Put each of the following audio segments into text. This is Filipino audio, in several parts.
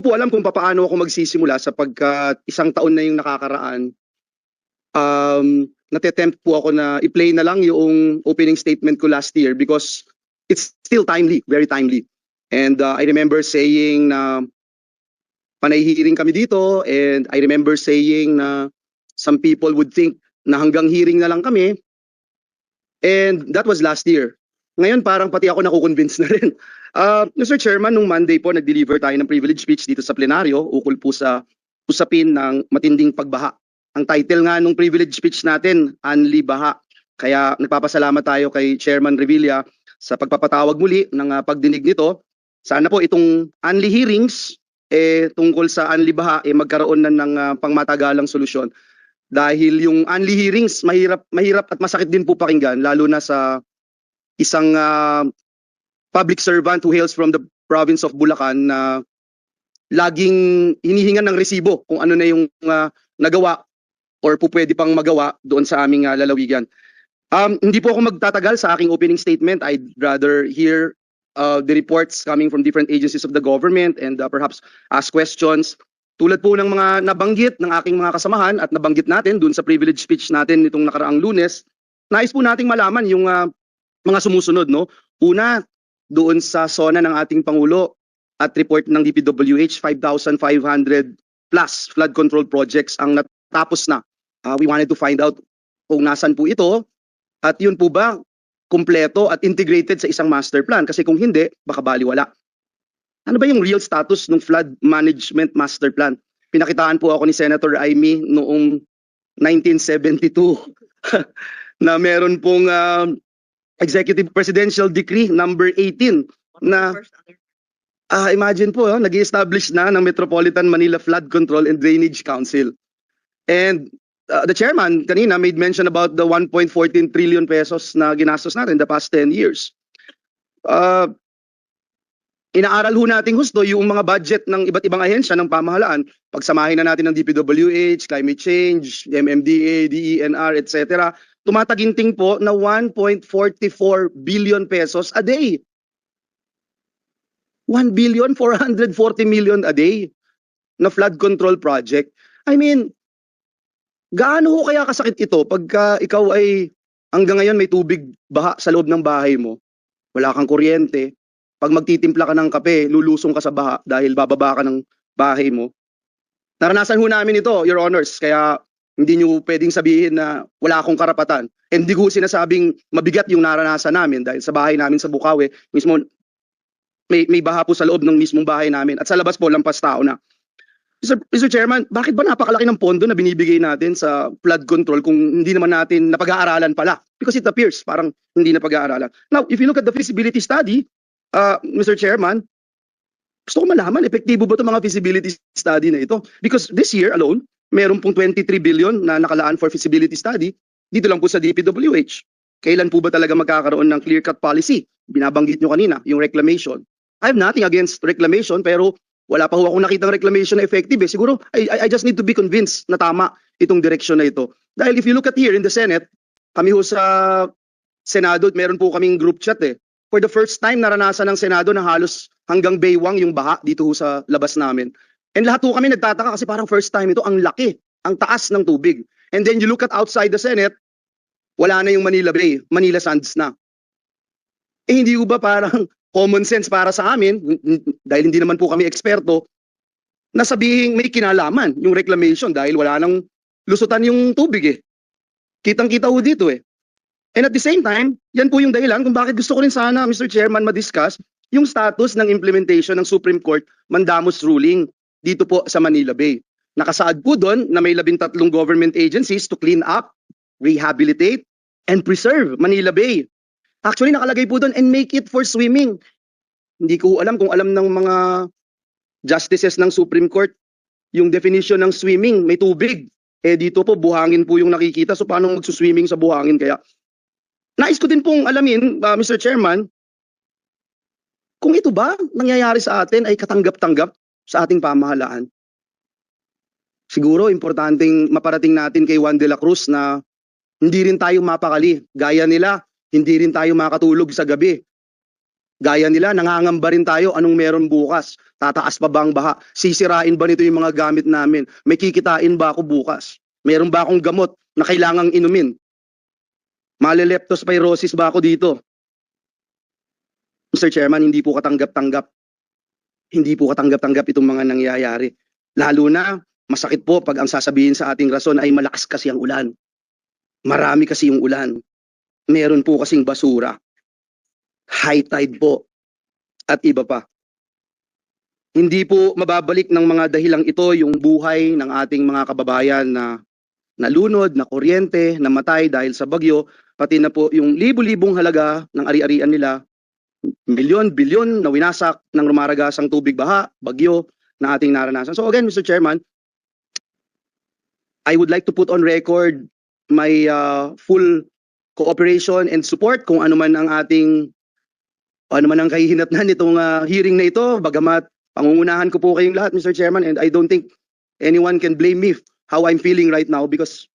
po alam kung paano ako magsisimula sapagkat isang taon na yung nakakaraan. Um, natetempt po ako na i-play na lang yung opening statement ko last year because it's still timely, very timely. And uh, I remember saying na panay hearing kami dito and I remember saying na some people would think na hanggang hearing na lang kami. And that was last year. Ngayon parang pati ako nakukonvince na rin. Uh, Mr. Chairman, nung Monday po nag-deliver tayo ng privilege speech dito sa plenaryo ukol po sa usapin ng matinding pagbaha. Ang title nga nung privilege speech natin, Anli Baha. Kaya nagpapasalamat tayo kay Chairman Revilla sa pagpapatawag muli ng uh, pagdinig nito. Sana po itong Anli hearings eh, tungkol sa Anli Baha eh, magkaroon na ng uh, pangmatagalang solusyon. Dahil yung Anli hearings, mahirap, mahirap at masakit din po pakinggan, lalo na sa isang uh, public servant who hails from the province of Bulacan na laging hinihingan ng resibo kung ano na yung uh, nagawa or po pang magawa doon sa aming uh, lalawigan. Um, hindi po ako magtatagal sa aking opening statement. I'd rather hear uh, the reports coming from different agencies of the government and uh, perhaps ask questions. Tulad po ng mga nabanggit ng aking mga kasamahan at nabanggit natin doon sa privilege speech natin nitong nakaraang lunes, nais po nating malaman yung uh, mga sumusunod. No? Una, doon sa zona ng ating Pangulo at report ng DPWH, 5,500 plus flood control projects ang natapos na. Uh, we wanted to find out kung nasan po ito at yun po ba kumpleto at integrated sa isang master plan kasi kung hindi, baka baliwala. Ano ba yung real status ng flood management master plan? Pinakitaan po ako ni Senator Aimee noong 1972 na meron pong uh, Executive Presidential Decree number 18 na ah imagine po, oh, nag-establish na ng Metropolitan Manila Flood Control and Drainage Council. And uh, the chairman kanina made mention about the 1.14 trillion pesos na ginastos natin the past 10 years. Uh, inaaral ho natin gusto yung mga budget ng iba't ibang ahensya ng pamahalaan. Pagsamahin na natin ng DPWH, climate change, MMDA, DENR, etc tumataginting po na 1.44 billion pesos a day. 1 billion 440 million a day na flood control project. I mean, gaano ho kaya kasakit ito pagka ikaw ay hanggang ngayon may tubig baha sa loob ng bahay mo, wala kang kuryente, pag magtitimpla ka ng kape, lulusong ka sa baha dahil bababa ka ng bahay mo. Naranasan ho namin ito, Your Honors, kaya hindi nyo pwedeng sabihin na wala akong karapatan. Hindi ko sinasabing mabigat yung naranasan namin dahil sa bahay namin sa Bukawi, mismo may, may baha po sa loob ng mismong bahay namin at sa labas po lampas tao na. Mr. Mr. Chairman, bakit ba napakalaki ng pondo na binibigay natin sa flood control kung hindi naman natin napag-aaralan pala? Because it appears parang hindi napag-aaralan. Now, if you look at the feasibility study, uh, Mr. Chairman, gusto ko malaman, epektibo ba itong mga feasibility study na ito? Because this year alone, meron pong 23 billion na nakalaan for feasibility study dito lang po sa DPWH. Kailan po ba talaga magkakaroon ng clear-cut policy? Binabanggit nyo kanina, yung reclamation. I have nothing against reclamation pero wala pa ho akong nakitang reclamation na effective eh. Siguro, I, I just need to be convinced na tama itong direksyon na ito. Dahil if you look at here in the Senate, kami ho sa Senado, meron po kaming group chat eh. For the first time, naranasan ng Senado na halos hanggang baywang yung baha dito ho sa labas namin. And lahat po kami nagtataka kasi parang first time ito, ang laki, ang taas ng tubig. And then you look at outside the Senate, wala na yung Manila Bay, Manila Sands na. Eh hindi ba parang common sense para sa amin, dahil hindi naman po kami eksperto, na sabihin may kinalaman yung reclamation dahil wala nang lusutan yung tubig eh. Kitang-kita ho dito eh. And at the same time, yan po yung dahilan kung bakit gusto ko rin sana, Mr. Chairman, madiscuss yung status ng implementation ng Supreme Court mandamus ruling dito po sa Manila Bay. Nakasaad po doon na may labintatlong government agencies to clean up, rehabilitate, and preserve Manila Bay. Actually, nakalagay po doon and make it for swimming. Hindi ko alam kung alam ng mga justices ng Supreme Court yung definition ng swimming, may tubig. Eh dito po, buhangin po yung nakikita. So paano magsuswimming sa buhangin? Kaya nais ko din pong alamin, uh, Mr. Chairman, kung ito ba nangyayari sa atin ay katanggap-tanggap sa ating pamahalaan. Siguro importanteng maparating natin kay Juan de la Cruz na hindi rin tayo mapakali. Gaya nila, hindi rin tayo makatulog sa gabi. Gaya nila, nangangamba rin tayo anong meron bukas. Tataas pa ba ang baha? Sisirain ba nito yung mga gamit namin? May kikitain ba ako bukas? Meron ba akong gamot na kailangang inumin? Malileptospirosis ba ako dito? Mr. Chairman, hindi po katanggap-tanggap. Hindi po katanggap-tanggap itong mga nangyayari. Lalo na, masakit po pag ang sasabihin sa ating rason ay malakas kasi ang ulan. Marami kasi yung ulan. Meron po kasing basura. High tide po. At iba pa. Hindi po mababalik ng mga dahilang ito yung buhay ng ating mga kababayan na nalunod, na kuryente, namatay dahil sa bagyo, pati na po yung libu-libong halaga ng ari-arian nila, milyon, bilyon na winasak ng rumaragasang tubig baha, bagyo na ating naranasan. So again, Mr. Chairman, I would like to put on record my uh, full cooperation and support kung ano man ang ating ano man ang kahihinatnan nitong uh, hearing na ito bagamat pangungunahan ko po kayong lahat Mr. Chairman and I don't think anyone can blame me how I'm feeling right now because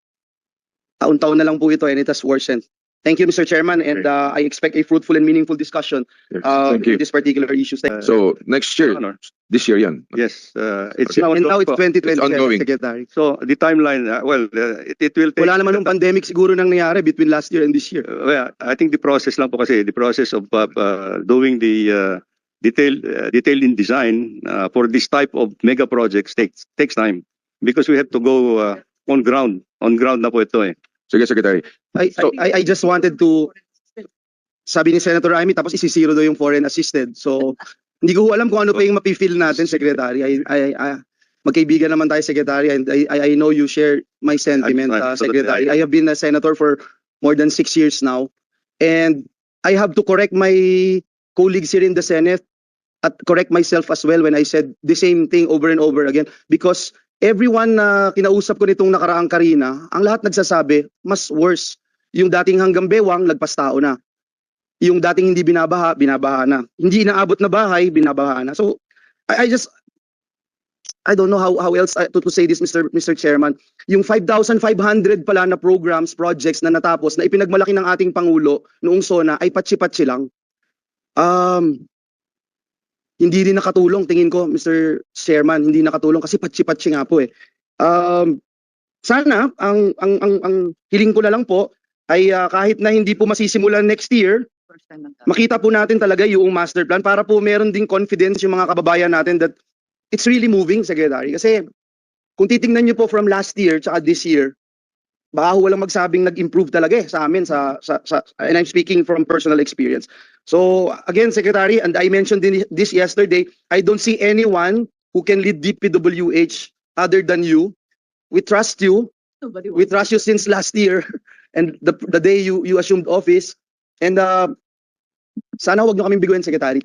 taon-taon na lang po ito and it has worsened. Thank you Mr. Chairman and uh, I expect a fruitful and meaningful discussion Yes, uh, Thank you. in this particular issue. Thank. So, next year, Honor. this year yan. Yes, uh, it's Okay. now, and now it's 2020 It's ongoing. Secretary. so the timeline, uh, well, uh, it, it will take. Wala naman nung pandemic siguro nang nangyari between last year and this year. Uh, well, I think the process lang po kasi, the process of uh, uh, doing the uh, detail, uh, detail in design uh, for this type of mega projects takes takes time because we have to go uh, on ground. On ground na po ito eh. Sige, Secretary. I, So- I, I just wanted to sabi ni Senator Amy tapos isisiro daw yung foreign assisted. So hindi ko alam kung ano pa yung mapifeel natin, Secretary. I, I, I, magkaibigan naman tayo, Secretary, and I, I know you share my sentiment, I'm- I'm uh, Secretary. I have been a senator for more than six years now, and I have to correct my colleagues here in the Senate at correct myself as well when I said the same thing over and over again because everyone na kinausap ko nitong nakaraang Karina, ang lahat nagsasabi, mas worse. Yung dating hanggang bewang, lagpas tao na. Yung dating hindi binabaha, binabaha na. Hindi inaabot na bahay, binabaha na. So, I, I just, I don't know how how else uh, to, to say this, Mr. Mr. Chairman. Yung 5,500 pala na programs, projects na natapos, na ipinagmalaki ng ating Pangulo noong SONA, ay patsi-patsi lang. Um, hindi rin nakatulong, tingin ko, Mr. Chairman, hindi nakatulong kasi patsi-patsi nga po eh. Um, sana, ang, ang, ang, ang hiling ko na lang po, ay ah, kahit na hindi po masisimulan next year, makita po natin talaga yung master plan para po meron ding confidence yung mga kababayan natin that it's really moving, Secretary. Kasi kung titingnan niyo po from last year tsaka this year, baka ho walang magsabing nag-improve talaga eh sa amin sa, sa, sa and I'm speaking from personal experience. So again, Secretary, and I mentioned this yesterday, I don't see anyone who can lead DPWH other than you. We trust you. We trust you since last year and the the day you you assumed office. And uh, sana wag niyo kaming biguin, Secretary.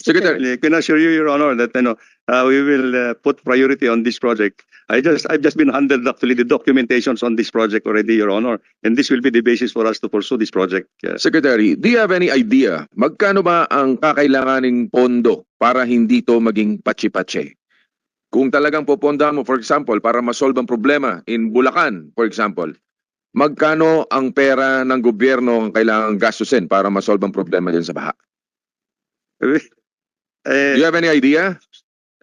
Secretary. I can assure you, Your Honor, that you know, uh, we will uh, put priority on this project. I just, I've just been handed actually the documentations on this project already, Your Honor, and this will be the basis for us to pursue this project. Uh, Secretary, do you have any idea magkano ba ang kakailanganing pondo para hindi to maging patsi-patsi? Kung talagang pupondahan mo, for example, para masolve ang problema in Bulacan, for example, magkano ang pera ng gobyerno ang kailangang gastusin para masolve ang problema dyan sa baha? Do eh, you have any idea?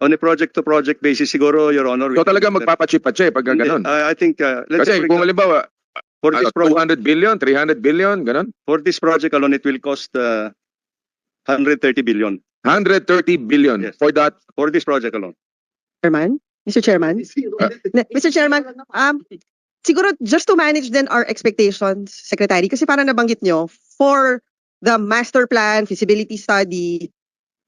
On a project-to-project basis, siguro, Your Honor. we So can- talaga magpapatsi-patsi pag Hindi, ganon. I I think, uh, let's say, Kasi for kung example, halimbawa, for ano, this project, 200 billion, 300 billion, ganon? for this project alone, it will cost uh, 130 billion 130 billion Yes. for that. for this project alone. Chairman? Mr. Chairman? Ne- Mr. Chairman, um, siguro just to manage then our expectations, Secretary, kasi parang nabanggit nyo, for the master plan, feasibility study,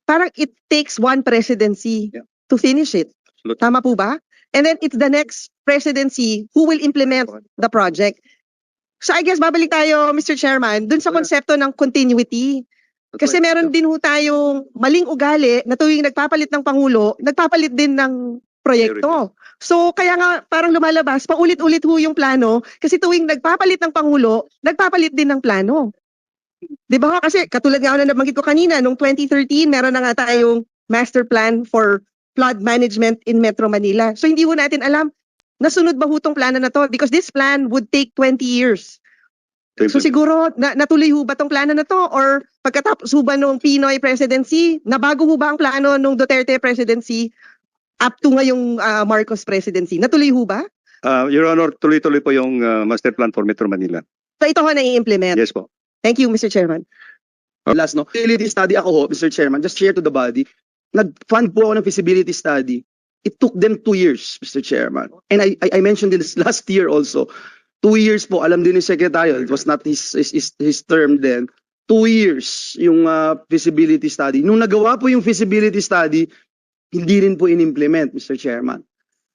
parang it takes one presidency Yeah. to finish it. Absolutely. Tama po ba? And then it's the next presidency who will implement the project. So I guess babalik tayo, Mr. Chairman, dun sa Oh, konsepto ng continuity. Kasi meron din ho tayong maling ugali na tuwing nagpapalit ng Pangulo, nagpapalit din ng proyekto. So kaya nga parang lumalabas, paulit-ulit ho yung plano kasi tuwing nagpapalit ng Pangulo, nagpapalit din ng plano. Di ba? Kasi katulad nga na nabanggit ko kanina, nung 2013, meron na nga tayong master plan for flood management in Metro Manila. So hindi ho natin alam, nasunod ba ho tong plano na to? Because this plan would take 20 years. So siguro na, natuloy ho ba tong plano na to or pagkatapos ho ba nung Pinoy presidency, nabago ho ba ang plano nung Duterte presidency up to ngayong ah, Marcos presidency? Natuloy ho ba? Uh, Your Honor, tuloy-tuloy po yung uh, master plan for Metro Manila. So ito ho na-i-implement. Yes po. Thank you, Mr. Chairman. Last, no? Feasibility study ako ho, Mr. Chairman, just share to the body. Nag-fund po ako ng feasibility study. It took them two years, Mr. Chairman. And I, I, I mentioned this last year also. Two years po, alam din ni Secretary, it was not his, his, his, his term then. Two years yung uh, feasibility study. Nung nagawa po yung feasibility study, hindi rin po in-implement, Mr. Chairman.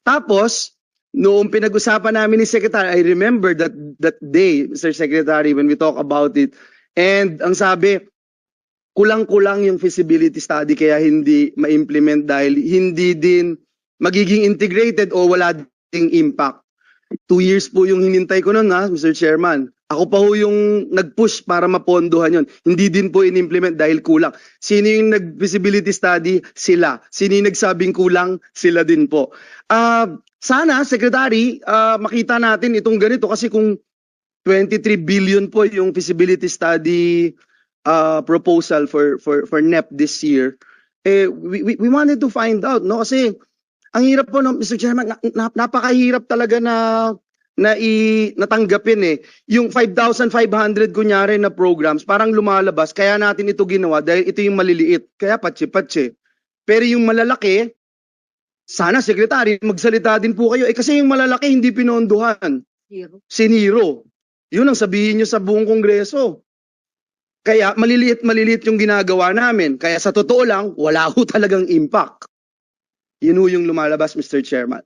Tapos, noong pinag-usapan namin ni Secretary, I remember that that day, Mr. Secretary, when we talk about it. And ang sabi, kulang-kulang yung feasibility study kaya hindi ma-implement dahil hindi din magiging integrated o wala ding impact. Two years po yung hinintay ko nun ha, Mr. Chairman. Ako pa ho yung nag-push para mapondohan yon. Hindi din po in-implement dahil kulang. Sino yung nag-feasibility study? Sila. Sino yung nagsabing kulang? Sila din po. Ah, sana, Secretary, ah, makita natin itong ganito kasi kung 23 billion po yung feasibility study uh, proposal for for for NEP this year, eh we, we, we wanted to find out no kasi ang hirap po no Mr. Chairman na, na- napakahirap talaga na na i natanggapin eh yung 5,500 kunyari na programs parang lumalabas kaya natin ito ginawa dahil ito yung maliliit kaya patsi-patsi pero yung malalaki sana secretary magsalita din po kayo eh kasi yung malalaki hindi pinondohan siniro yun ang sabihin nyo sa buong kongreso kaya maliliit maliliit yung ginagawa namin. Kaya sa totoo lang, wala ho talagang impact. Yun ho yung lumalabas, Mr. Chairman.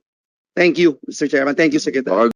Thank you, Mr. Chairman. Thank you, Secretary.